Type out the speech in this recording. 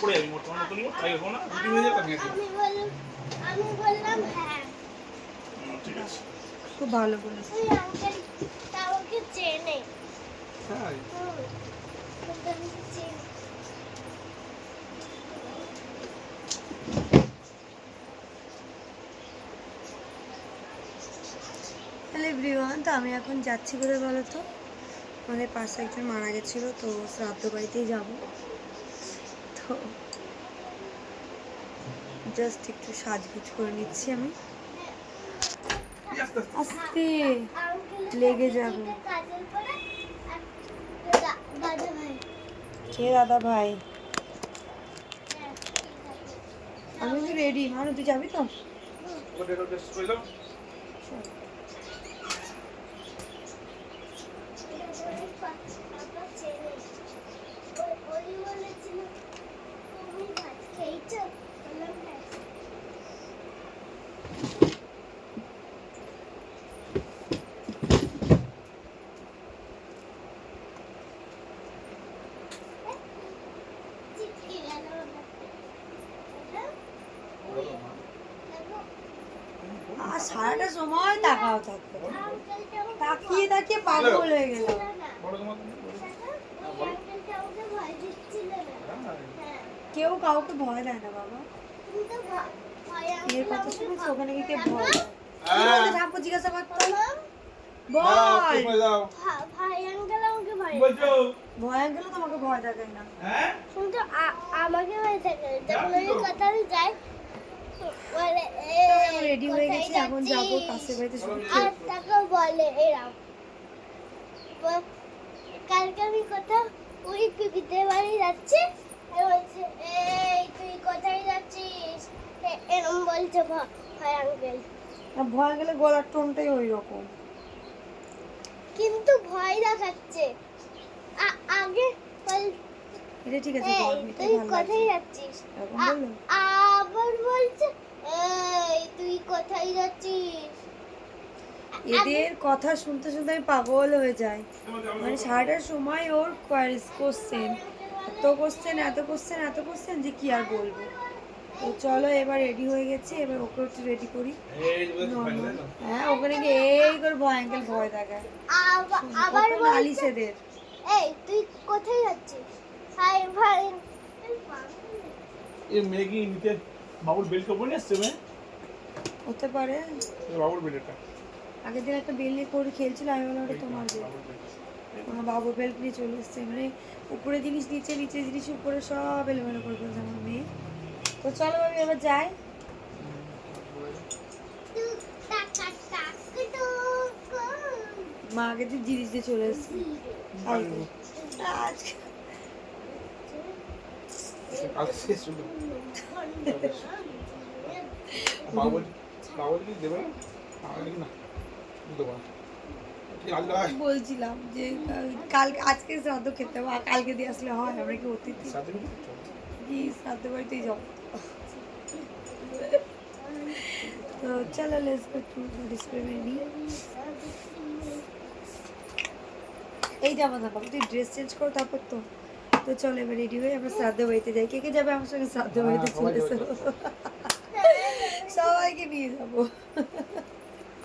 পড়ে যাবি মোট তোমার নতুন তাই হব না? হয়ে যাবে আমি বললাম হ্যাঁ। ঠিক আছে। খুব ভালো বলেছে আঙ্কেল চেনে। তাই? এভরিওয়ান তো আমি এখন যাচ্ছি কোথায় বলো তো আমাদের পাশে একজন মারা গেছিল তো শ্রাদ্ধ বাড়িতেই যাব। জাস্ট একটু সাজগুজ করে নিচ্ছি আমি। আস্তে লেগে যাবে। কে দাদা ভাই। আমি তো রেডি মানু তুই যাবি তো ওটা ওটা করে দাও পাপা চেনে ওই ওই বলেছিল তুমি ভাত খেয়েছো বললাম হ্যাঁ চিটকে গেল আর সারাটা সময় তাকাও থাকতো। তাকিয়ে তাকিয়ে পাগল হয়ে গেল কেউ কাউকে ভয় দেয় না বাবা। এর কথা শুনে ওখানে গিয়ে কে ভয় বলতে ঠাকুর জিজ্ঞাসা করতো? বল আঙ্কেল ভয় বলছো? তোমাকে ভয় দেখায় না। হ্যাঁ? কিন্তু আমাকে ভয় থাকে যখন আমি কোথাও যাই রেডি হয়ে গেছি এখন যাব পাশের বাড়িতে আর তাকে বলে এরাম কালকে আমি কোথাও ওই বাড়ি যাচ্ছি আর বলছে এই তুই কোথায় যাচ্ছিস? এরম বলছে ভয় আঙ্কেল। ভয় গেলে গলার টোনটাই ওই রকম কিন্তু ভয় দেখাচ্ছে। আগে এটা ঠিক আছে তুই কোথায় যাচ্ছিস? আবার বলছে এই তুই কোথায় যাচ্ছিস? এদের কথা শুনতে শুনতে আমি পাগল হয়ে যাই। মানে সারাটা সময় ওর কোশ্চেন এত কোশ্চেন এত কোশ্চেন এত কোশ্চেন যে কি আর বলব? তো চলো এবার রেডি হয়ে গেছি এবার ওকে একটু রেডি করি। হ্যাঁ ওখানে গিয়ে এই করে ভয়ঙ্কর ভয় দেখায়। আবা- আবার এদের। এই তুই কোথায় যাচ্ছিস? ভাই ভাই। এই মেগি নিতে। বাবুর বেল্ট কপড় নিয়ে আসছে হতে পারে। বাবুর বেল্ট এটা। আগের দিন একটা বেল নিয়ে করে খেলছিল আমি বললাম ওটা তোমার বেল। আমার বাবু বেল্ট নিয়ে চলে এসছে মানে উপরে জিনিস নিচে নিচে জিনিস উপরে সব এলোমেলো করে ফেলছে আমার মেয়ে। তো চলো আমি এবার যাই। মা আগে দিন জিনিস দিয়ে চলে এসছে। আজকে কালকে শেষ হলো বাবুর বাবুর কি দেবে না আমার কি না দেবো না ঠিক আল্লাহ বলছিলাম যে কালকে আজকে শ্রাদ্ধ খেতে হবে আর কালকে দিয়ে আসলে হয় আমরা কি অতিথি? সাথে কি শ্রাদ্ধ বাড়িতেই যাব। তো চলো let's go to display many এই জামা না বাবা তুই ড্রেস চেঞ্জ করো তারপর তো তো চলো এবার রেডি হয়ে আমরা শ্রাদ্ধ বাড়িতে যাই। কে কে যাবে আমার সঙ্গে শ্রাদ্ধ বাড়িতে হ্যাঁ, চলে যাব। সবাইকে নিয়ে যাব।